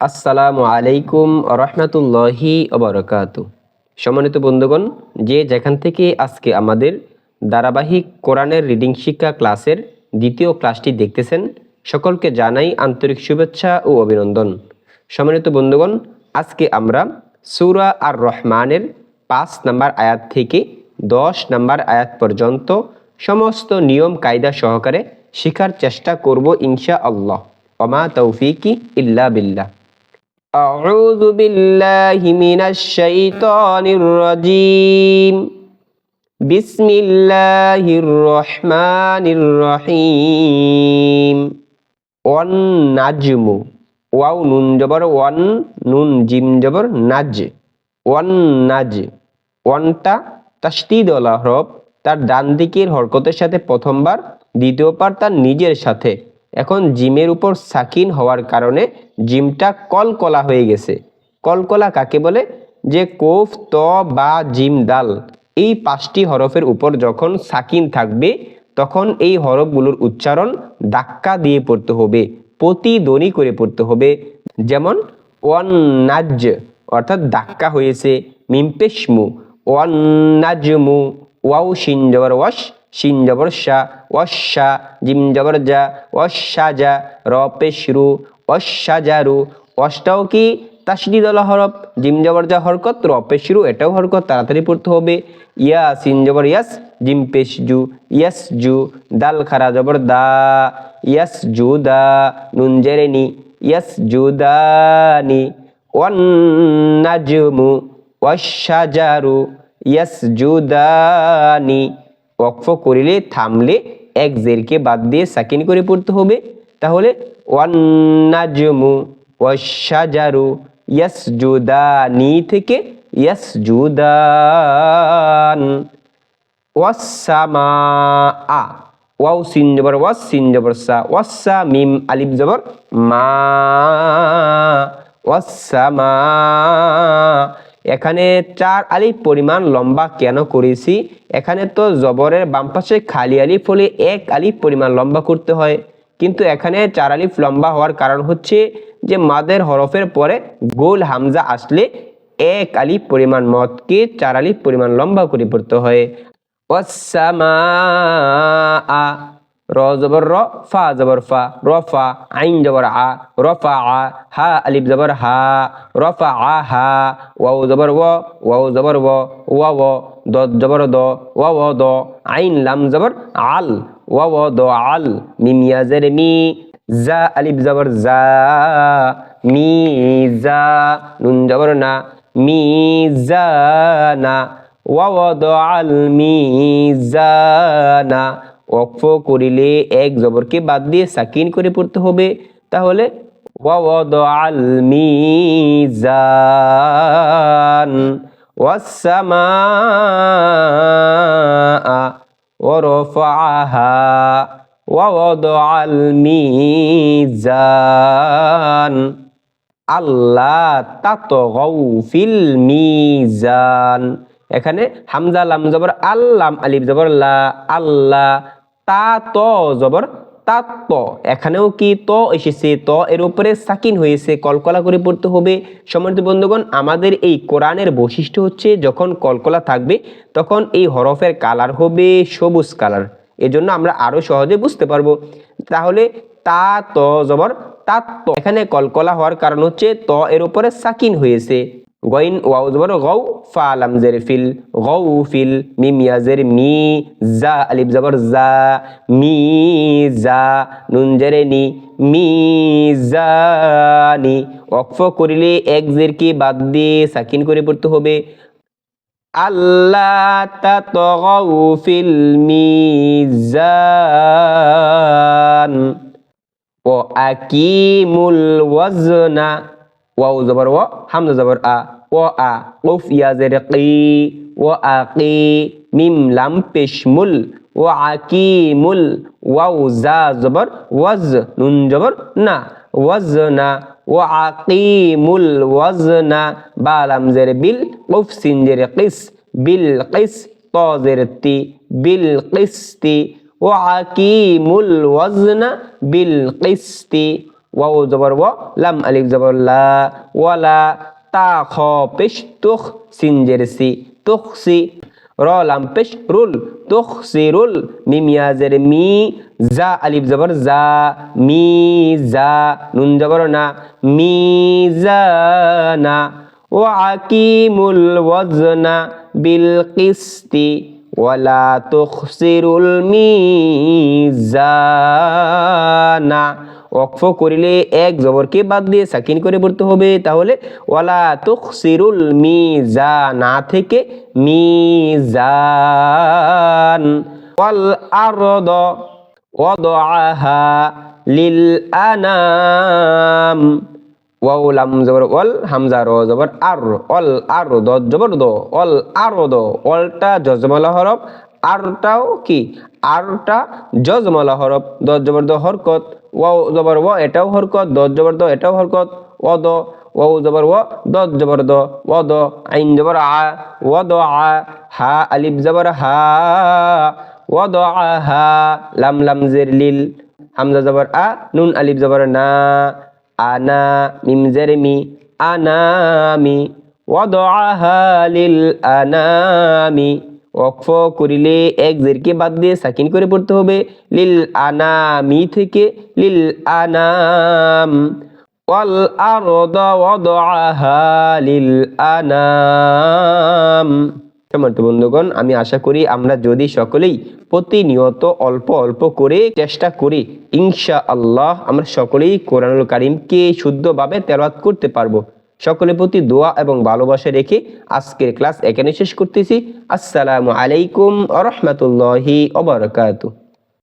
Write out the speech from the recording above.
আসসালামু আলাইকুম রহমতুল্লাহি অবরকাত সম্মানিত বন্ধুগণ, যে যেখান থেকে আজকে আমাদের ধারাবাহিক কোরআনের রিডিং শিক্ষা ক্লাসের দ্বিতীয় ক্লাসটি দেখতেছেন, সকলকে জানাই আন্তরিক শুভেচ্ছা ও অভিনন্দন। সম্মানিত বন্ধুগণ, আজকে আমরা সুরা আর রহমানের পাঁচ নাম্বার আয়াত থেকে দশ নাম্বার আয়াত পর্যন্ত সমস্ত নিয়ম কায়দা সহকারে শেখার চেষ্টা করব ইনশা আল্লাহ অমা তৌফিকি ইল্লা বিল্লাহ। أعوذ بالله من الشيطان الرجيم بسم الله الرحمن الرحيم والنجم ওয়াও নুন জবর ওয়ান নুন জিম জবর নাজ ওয়ান নাজ ওয়ানটা তাসদিদ ওলা হরফ তার ডান দিকের হরকতের সাথে প্রথমবার দ্বিতীয়বার তার নিজের সাথে এখন জিমের উপর সাকিন হওয়ার কারণে জিমটা কলকলা হয়ে গেছে। কলকলা কাকে বলে? যে কোফ, ত, বা জিম দাল। এই পাঁচটি হরফের উপর যখন সাকিন থাকবে, তখন এই হরফগুলোর উচ্চারণ ধাক্কা দিয়ে পড়তে হবে, প্রতিধ্বনি করে পড়তে হবে। যেমন নাজ অর্থাৎ ধাক্কা হয়েছে, মিমপেশমু ওয়ান নাজমু ওয়াও শিন জবর ওয়াশ শিন জবর শা, ওয়াশা জিম জবর যা র পেশরু ওয়াশা জারু ওয়াশটাও কি? তাসদিদ আলা হরফ, জিম জবর যা হরকত, র এটাও হরকত, তাড়াতাড়ি পড়তে হবে। ইয়া, সিন জবর ইয়াস, জিম পেশ জু ইয়াস জু, দাল খারা জবর দা, ইয়াস জু দা, নুন জেরেনি ইয়াস জু দানি ওয়ান নাজমু ওয়াশাজারু ইয়াস জু দানি ওয়াকফ করিলে, থামলে এক জেরকে বাদ দিয়ে সাকিন করে পড়তে হবে। তাহলে ওয়ান নাজমু ওয়াশাজারু ইয়াস জুদানি থেকে ইয়াস জুদান ওয়াসামা আ ওয়াও সিন জবর ওয়াস সিন জবর, সা ওয়াসা মিম আলিফ জবর, মা ওয়াসামা এখানে চার আলি পরিমাণ লম্বা কেন করেছি? এখানে তো জবরের বাম পাশে খালি আলিফ হলে এক আলিফ পরিমাণ লম্বা করতে হয়। কিন্তু এখানে চার আলিফ লম্বা হওয়ার কারণ হচ্ছে যে মাদের হরফের পরে গোল হামজা আসলে এক আলিফ পরিমাণ মদকে চার আলিফ পরিমাণ লম্বা করে পড়তে হয়। ওয়াসামা আ র জবর র ফা জবর ফা রফা আইন জবর আ রফা আ হা আলিফ জবর হা রফা আ হা ওয়াও জবর ও ওয়াও জবর ও ওয়া ও দ জবর দ ওয়া ও দ আইন লাম জবর আল ওয়া ও দ আল মিম ইয়া জের মি জা আলিফ জবর জা মি জা নুন জবর না মি জা না ওয়া ও দ আল মি জা না ওয়াকফ করিলে এক জবরকে বাদ দিয়ে সাকিন করে পড়তে হবে তাহলে ووضع الميزان والسماء ورفعها ووضع الميزان আল্লাহ তাতগাউ ফিল মিজান এখানে হামজা লাম জবর আল্লাম আলিফ জবর লা আল্লাহ তা, ত, জবর তাত্ত এখানেও কি ত এসেছে? ত এর উপরে সাকিন হয়েছে। কলকলা করে পড়তে হবে। সম্মানিত বন্ধুগণ, আমাদের এই কোরআনের বৈশিষ্ট্য হচ্ছে, যখন কলকলা থাকবে, তখন এই হরফের কালার হবে সবুজ কালার। এজন্য আমরা আরও সহজে বুঝতে পারব। তাহলে তা, ত, জবর তাত্ত এখানে কলকলা হওয়ার কারণ হচ্ছে, ত এর উপরে সাকিন হয়েছে। গইন ওয়াও জবর গৌ ফা লাম জের ফিল গৌ ফিল, মিম ইয়া জের মি, জা আলিফ জবর জা, মি, জা, নুন জেরে নি, মি জানি ওয়াকফ করিলে এক জের কি বাদ দিয়ে সাকিন করে পড়তে হবে। আল্লাহ তাতগাউ ফিল মিজান ও আকিমুল ওয়াজনা। ওয়াও জবর ও হামজা জবর আ ও আ উফ ইয়া জের কি ও আকি মিম লাম পেশমুল ও আকিমুল ওয়াও জা জবর ওয়াজ নুন জবর না ওয়াজনা ও আকিমুল ওয়াজনা বা লাম জের বিল উফ সিন জের কিস বিল কিস ত জের তি বিল কিস্তি ও আকিমুল ওয়াজনা বিল কিস্তি ওয়াও জবর ও লাম আলিফ জবর লা ওয়ালা তা খ পেশ তুখ সিনজের সি তুখ সি র লাম পেশ রুল তুখ সি রুল মিম ইয়াজের মি জা আলিফ জবর জা মি জা নুন জবর না মি জা না وأقيموا الوزن بالقسط ولا تخسروا الميزان ওয়াকফ করিলে এক জবরকে বাদ দিয়ে সাকিন করে পড়তে হবে। তাহলে ওয়ালা তুখসিরুল মিজানা থেকে মিজান। ওয়াল আরদ ওয়াদআহা লিল আনাম। ওয়াও লাম জবর, ওয়াল হামজা র জবর আর অল আর দ জবর দ অল আর দ অলটা জজমালা হরফ আরটাও কি? আরটা জজমালা হরফ দ জবর দ হরকত, ওয়াও জবর ওয়া, এটাও হরকত দ জবর দ এটাও হরকত ও দ ওয়াও জবর ওয়া দ জবর দ ও দ আইন জবর আ ও দ আ, হা, আলিফ জবর হা ও দ আ, হা, লাম লাম, জের, লিল, হামজা জবর আ, নুন, আলিফ জবর না আনা মিম, জের, মি আনামি ওয়াদআহা লিল আনামি ওয়াকফ করিলে এক জেরকে বাদ দিয়ে সাকিন করে পড়তে হবে। লিল আনামি থেকে লিল আনাম। ওয়াল আরদ ওয়াদআহা লিল আনাম। তো বন্ধুগণ, আমি আশা করি আমরা যদি সকলেই প্রতিনিয়ত অল্প অল্প করে চেষ্টা করি ইনশা আল্লাহ আমরা সকলেই কোরআনুল কারিমকে শুদ্ধভাবে তেলাওয়াত করতে পারব। সকলের প্রতি দোয়া এবং ভালোবাসা রেখে আজকের ক্লাস এখানে শেষ করতেছি। আসসালামু আলাইকুম আ রহমতুল্লাহি